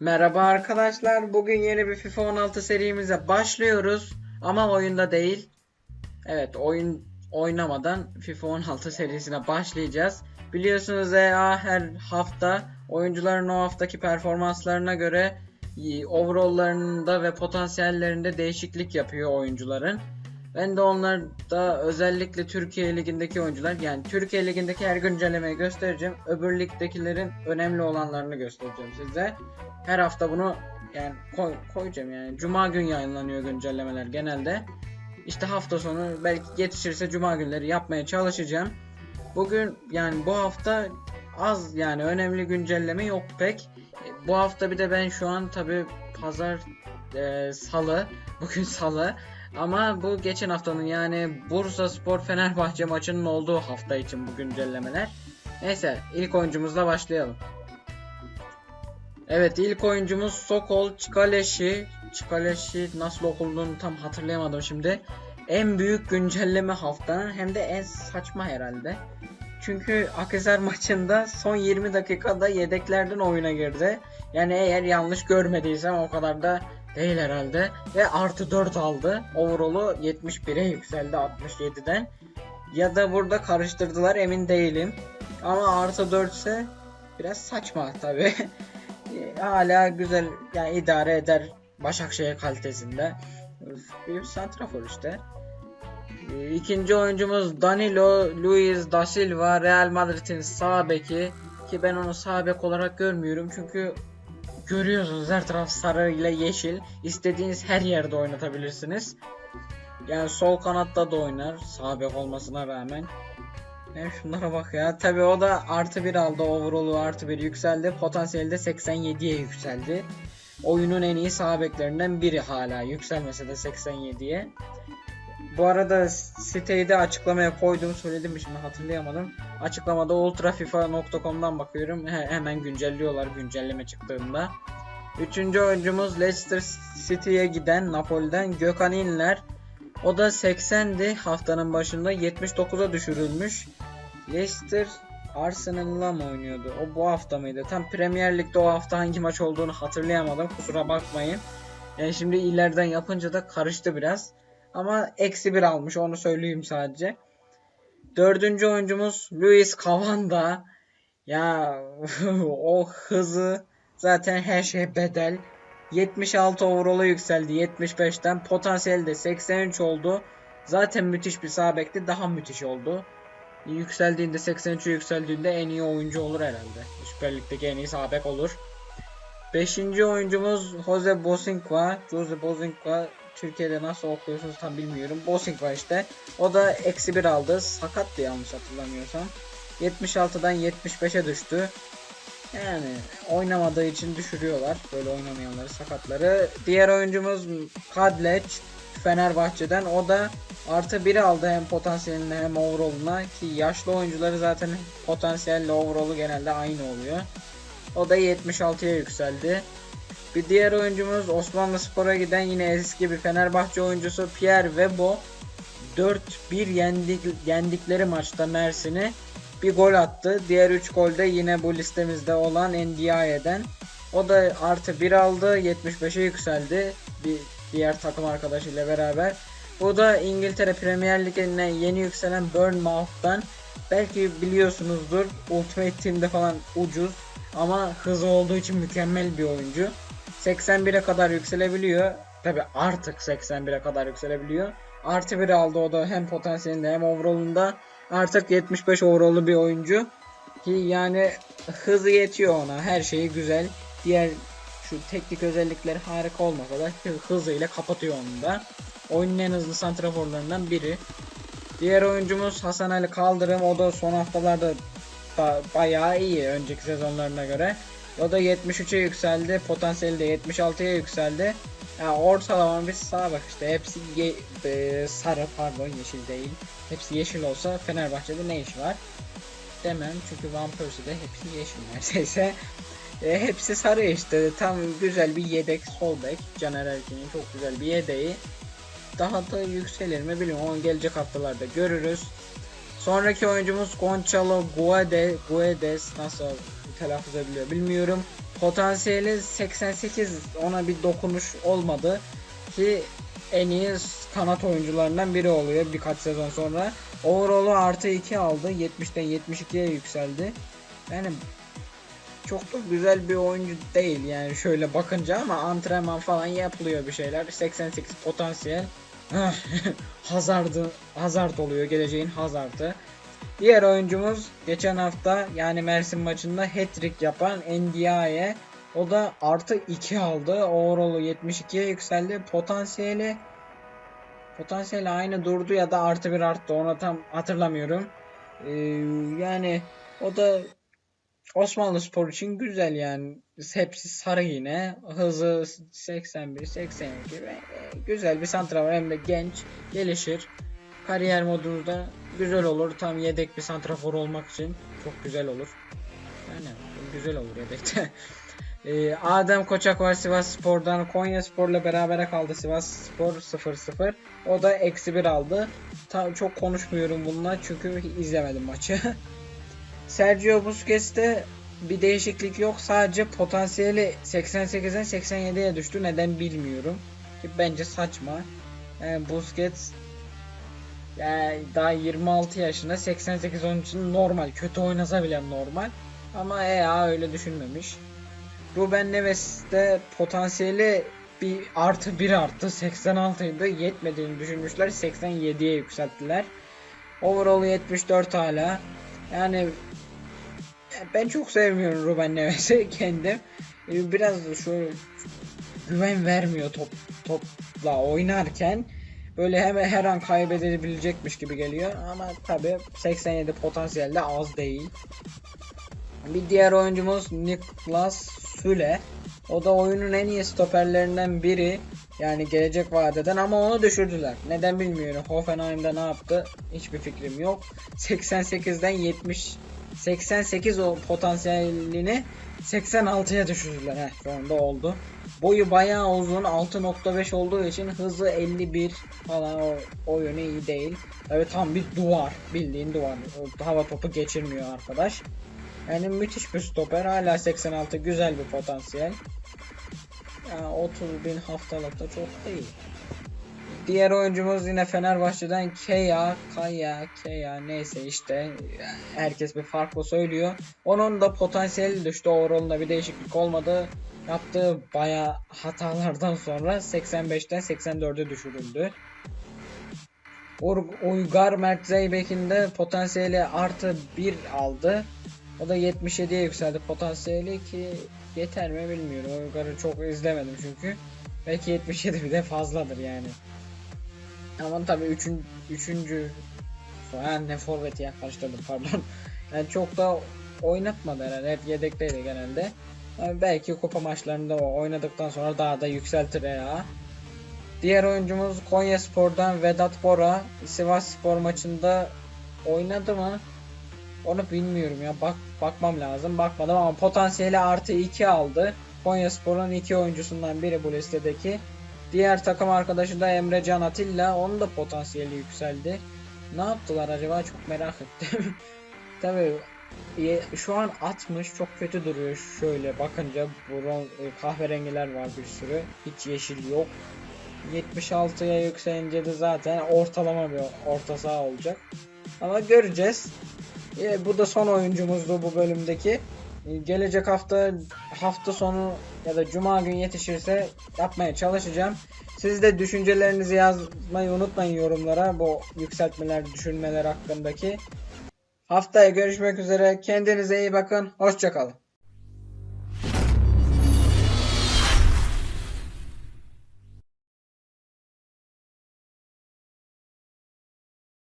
Merhaba arkadaşlar. Bugün yeni bir FIFA 16 serimize başlıyoruz. Ama oyunda değil. Evet, oyun oynamadan FIFA 16 serisine başlayacağız. Biliyorsunuz EA her hafta oyuncuların o haftaki performanslarına göre overall'larında ve potansiyellerinde değişiklik yapıyor oyuncuların. Ben de onlarda özellikle Türkiye Ligi'ndeki oyuncular yani Türkiye Ligi'ndeki her güncellemeyi göstereceğim. Öbür ligdekilerin önemli olanlarını göstereceğim size. Her hafta bunu yani koy, koyacağım yani. Cuma gün yayınlanıyor güncellemeler genelde. İşte hafta sonu belki yetişirse cuma günleri yapmaya çalışacağım. Bugün yani bu hafta az yani önemli güncelleme yok pek. E, Bu hafta bir de ben şu an tabi pazar e, salı bugün salı ama bu geçen haftanın yani Bursa Spor Fenerbahçe maçının olduğu hafta için bu güncellemeler. Neyse ilk oyuncumuzla başlayalım. Evet ilk oyuncumuz Sokol Çikaleşi. Çikaleşi nasıl okunduğunu tam hatırlayamadım şimdi. En büyük güncelleme haftanın hem de en saçma herhalde. Çünkü Akhisar maçında son 20 dakikada yedeklerden oyuna girdi. Yani eğer yanlış görmediysem o kadar da değil herhalde. Ve artı 4 aldı. Overall'u 71'e yükseldi 67'den. Ya da burada karıştırdılar emin değilim. Ama artı 4 ise biraz saçma tabi. Hala güzel yani idare eder Başakşehir kalitesinde. Bir santrafor işte. İkinci oyuncumuz Danilo Luis da Silva Real Madrid'in sağ beki ki ben onu sağ bek olarak görmüyorum çünkü görüyorsunuz her taraf sarı ile yeşil istediğiniz her yerde oynatabilirsiniz. Yani sol kanatta da oynar sağ bek olmasına rağmen. Yani şunlara bak ya. Tabi o da artı bir aldı. Overall'u artı bir yükseldi. Potansiyeli de 87'ye yükseldi. Oyunun en iyi sağ beklerinden biri hala. Yükselmese de 87'ye. Bu arada siteyi de açıklamaya koydum. Söyledim mi şimdi hatırlayamadım. Açıklamada ultrafifa.com'dan bakıyorum. He- hemen güncelliyorlar güncelleme çıktığında. Üçüncü oyuncumuz Leicester City'ye giden Napoli'den Gökhan İnler. O da 80'di haftanın başında 79'a düşürülmüş. Leicester Arsenal'la mı oynuyordu? O bu hafta mıydı? Tam Premier Lig'de o hafta hangi maç olduğunu hatırlayamadım. Kusura bakmayın. Yani şimdi ileriden yapınca da karıştı biraz. Ama eksi bir almış onu söyleyeyim sadece. Dördüncü oyuncumuz Luis Cavanda. Ya o hızı zaten her şey bedel. 76 overall'a yükseldi 75'ten. Potansiyeli de 83 oldu. Zaten müthiş bir sağ bekti. Daha müthiş oldu. Yükseldiğinde 83'e yükseldiğinde en iyi oyuncu olur herhalde. Süper Lig'deki en iyi sağ bek olur. Beşinci oyuncumuz Jose Bosinkva. Jose Bosinkva Türkiye'de nasıl okuyorsunuz tam bilmiyorum. Bosinkva işte. O da eksi bir aldı. Sakattı yanlış hatırlamıyorsam. 76'dan 75'e düştü. Yani oynamadığı için düşürüyorlar. Böyle oynamayanları sakatları. Diğer oyuncumuz Kadleç Fenerbahçe'den. O da artı 1 aldı hem potansiyeline hem overall'una. Ki yaşlı oyuncuları zaten potansiyelle overall'u genelde aynı oluyor. O da 76'ya yükseldi. Bir diğer oyuncumuz Osmanlı Spor'a giden yine eski bir Fenerbahçe oyuncusu Pierre Webo. 4-1 yendik, yendikleri maçta Mersin'i bir gol attı. Diğer 3 gol de yine bu listemizde olan Ndiaye'den. O da artı 1 aldı. 75'e yükseldi. Bir diğer takım arkadaşıyla beraber. Bu da İngiltere Premier Ligi'ne yeni yükselen Bournemouth'tan. Belki biliyorsunuzdur. Ultimate Team'de falan ucuz ama hızı olduğu için mükemmel bir oyuncu. 81'e kadar yükselebiliyor. Tabi artık 81'e kadar yükselebiliyor. Artı 1 aldı o da hem potansiyelinde hem overall'unda. Artık 75 overall'lu bir oyuncu. Ki yani hızı yetiyor ona. Her şeyi güzel. Diğer şu teknik özellikleri harika olmasa da hı- hızıyla kapatıyor onu da. Oyunun en hızlı santraforlarından biri. Diğer oyuncumuz Hasan Ali Kaldırım. O da son haftalarda ba- bayağı iyi önceki sezonlarına göre. O da 73'e yükseldi. Potansiyeli de 76'ya yükseldi. Ya ortalama bir sağ bak işte hepsi ye- e, sarı pardon yeşil değil. Hepsi yeşil olsa Fenerbahçe'de ne işi var? Demem çünkü Van Persie'de hepsi yeşil neredeyse. E, hepsi sarı işte. Tam güzel bir yedek sol bek. Caner Erkin'in çok güzel bir yedeği. Daha da yükselir mi bilmiyorum. Onu gelecek haftalarda görürüz. Sonraki oyuncumuz Gonçalo Guedes, Guedes nasıl telaffuz ediliyor bilmiyorum. potansiyeli 88 ona bir dokunuş olmadı ki en iyi kanat oyuncularından biri oluyor birkaç sezon sonra. Overall'u artı 2 aldı. 70'ten 72'ye yükseldi. Yani çok da güzel bir oyuncu değil yani şöyle bakınca ama antrenman falan yapılıyor bir şeyler. 88 potansiyel. Hazard'ı Hazard oluyor geleceğin Hazard'ı. Diğer oyuncumuz geçen hafta yani Mersin maçında hat-trick yapan Ndiaye. O da artı 2 aldı. Overall'u 72'ye yükseldi. Potansiyeli potansiyeli aynı durdu ya da artı bir arttı. Onu tam hatırlamıyorum. Ee, yani o da Osmanlı Spor için güzel yani. Hepsi sarı yine. Hızı 81, 82 ve e, güzel bir santrafor hem de genç, gelişir. Kariyer modunda güzel olur. Tam yedek bir santrafor olmak için çok güzel olur. Yani güzel olur yedekte. Ee, Adem Koçak var Sivas Spor'dan. Konya Spor'la berabere kaldı Sivas Spor 0-0. O da eksi 1 aldı. Ta, çok konuşmuyorum bununla çünkü izlemedim maçı. Sergio Busquets'te bir değişiklik yok. Sadece potansiyeli 88'den 87'ye düştü. Neden bilmiyorum. Ki bence saçma. Yani Busquets yani daha 26 yaşında 88 onun için normal. Kötü oynasa bile normal. Ama EA öyle düşünmemiş. Ruben Neves de potansiyeli bir artı bir arttı 86 idi yetmediğini düşünmüşler 87'ye yükselttiler. Overall 74 hala. Yani ben çok sevmiyorum Ruben Neves'i kendim. Ee, Biraz da şu güven vermiyor top topla oynarken. Böyle hemen her an kaybedebilecekmiş gibi geliyor ama tabi 87 potansiyelde az değil. Bir diğer oyuncumuz Niklas Süle. O da oyunun en iyi stoperlerinden biri. Yani gelecek vadeden ama onu düşürdüler. Neden bilmiyorum. Hoffenheim'de ne yaptı? Hiçbir fikrim yok. 88'den 70 88 o potansiyelini 86'ya düşürdüler. Heh, şu anda oldu. Boyu bayağı uzun 6.5 olduğu için hızı 51 falan o oyunu iyi değil. Evet tam bir duvar. Bildiğin duvar. O hava topu geçirmiyor arkadaş. Yani müthiş bir stoper. Hala 86 güzel bir potansiyel. Yani 30 bin haftalıkta çok değil. Diğer oyuncumuz yine Fenerbahçe'den Keya, Kaya, Keya neyse işte herkes bir farklı söylüyor. Onun da potansiyeli düştü. Overall'da bir değişiklik olmadı. Yaptığı baya hatalardan sonra 85'ten 84'e düşürüldü. Uygar Mert Zeybek'in de potansiyeli artı 1 aldı. O da 77'ye yükseldi potansiyeli ki yeter mi bilmiyorum. Uygar'ı çok izlemedim çünkü. Belki 77 bir de fazladır yani. Ama tabii üçün, üçüncü ha, ne forveti ya karıştırdım pardon. Yani çok da oynatmadı herhalde. Hep yedekteydi genelde. Yani belki kupa maçlarında o oynadıktan sonra daha da yükseltir ya. Diğer oyuncumuz Konya Spor'dan Vedat Bora. Sivas Spor maçında oynadı mı? Onu bilmiyorum ya. Bak bakmam lazım. Bakmadım ama potansiyeli artı 2 aldı. Konya Spor'un iki oyuncusundan biri bu listedeki. Diğer takım arkadaşı da Emre Can Atilla. Onun da potansiyeli yükseldi. Ne yaptılar acaba çok merak ettim. Tabii şu an 60 çok kötü duruyor şöyle bakınca bron e, kahverengiler var bir sürü. Hiç yeşil yok. 76'ya yükselince de zaten ortalama bir orta saha olacak. Ama göreceğiz. E, bu da son oyuncumuzdu bu bölümdeki. E, gelecek hafta hafta sonu ya da cuma gün yetişirse yapmaya çalışacağım. Siz de düşüncelerinizi yazmayı unutmayın yorumlara bu yükseltmeler, düşürmeler hakkındaki. Haftaya görüşmek üzere. Kendinize iyi bakın. Hoşçakalın.